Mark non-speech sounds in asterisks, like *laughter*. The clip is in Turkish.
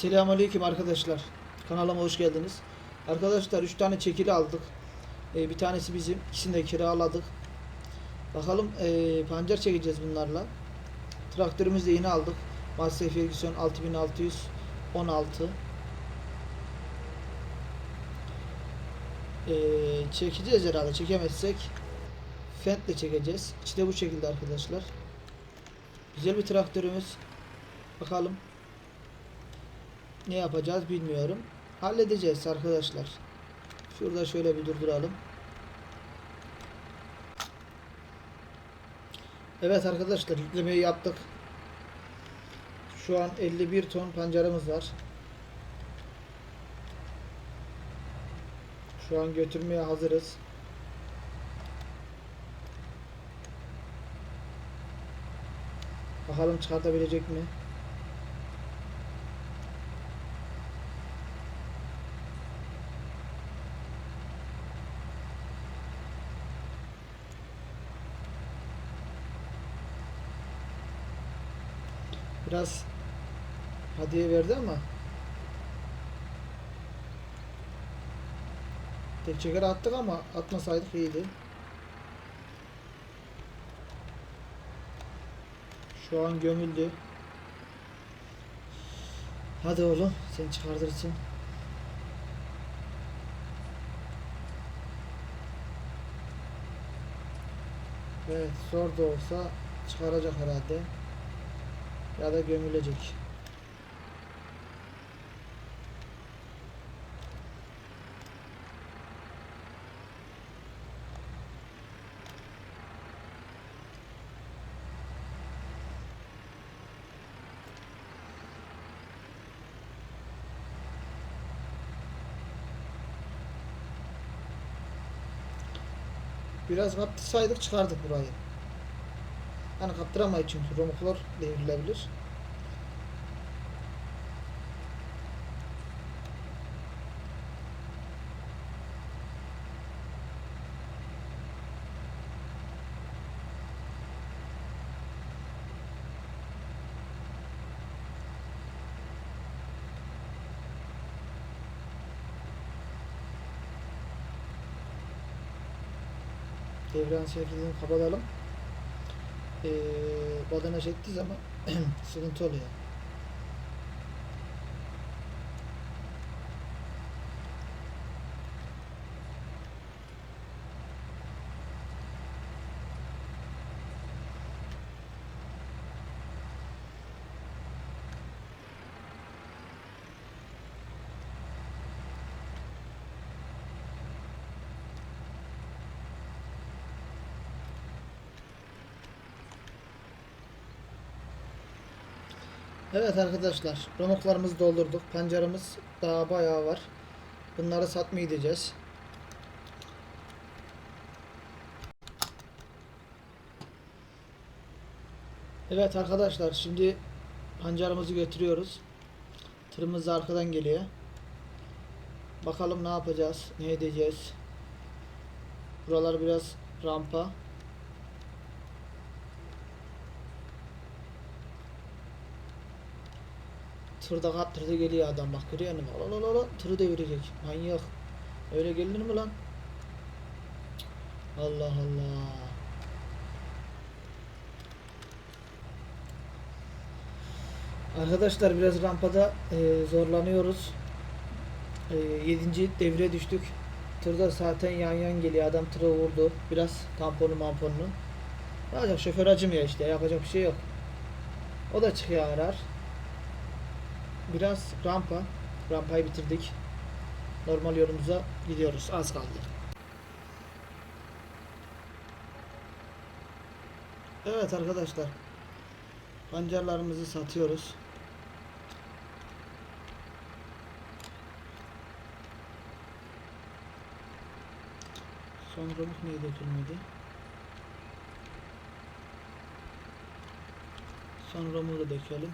Selamünaleyküm arkadaşlar. Kanalıma hoş geldiniz. Arkadaşlar 3 tane çekili aldık. Ee, bir tanesi bizim. ikisini de kiraladık. Bakalım ee, pancar çekeceğiz bunlarla. Traktörümüzü de yeni aldık. Massey Ferguson 6616. Ee, çekeceğiz herhalde. Çekemezsek Fendt'le çekeceğiz. İşte bu şekilde arkadaşlar. Güzel bir traktörümüz. Bakalım ne yapacağız bilmiyorum. Halledeceğiz arkadaşlar. Şurada şöyle bir durduralım. Evet arkadaşlar yüklemeyi yaptık. Şu an 51 ton pancarımız var. Şu an götürmeye hazırız. Bakalım çıkartabilecek mi? Biraz hadiye verdi ama tek çeker attık ama atmasaydık iyiydi. Şu an gömüldü. Hadi oğlum sen çıkartırsın. Evet zor da olsa çıkaracak herhalde. Ya da gömülecek. Biraz kaptırsaydık çıkardık burayı. Hani kaptıramayız çünkü romuklar devrilebilir. Devran şeklini kapatalım. Ee, badana çektiği zaman *clears throat* sıkıntı oluyor. Evet arkadaşlar, romuklarımızı doldurduk. Pancarımız daha bayağı var. Bunları satmaya gideceğiz. Evet arkadaşlar, şimdi pancarımızı götürüyoruz. Tırımız da arkadan geliyor. Bakalım ne yapacağız, ne edeceğiz. Buralar biraz rampa. Tırda kaptırdı geliyor adam bak görüyor musun? Ala ala ala tırı devirecek. Manyak. Öyle gelinir mi lan? Allah Allah. Arkadaşlar biraz rampada e, zorlanıyoruz. E, 7. devre düştük. Tırda zaten yan yan geliyor. Adam tırı vurdu. Biraz tamponu mamponunu. Olacak? Şoför acımıyor işte. Yapacak bir şey yok. O da çıkıyor arar. Biraz rampa. Rampayı bitirdik. Normal yolumuza gidiyoruz. Az kaldı. Evet arkadaşlar. Pancarlarımızı satıyoruz. Son robot niye dökülmedi? Son romuğu da dökelim.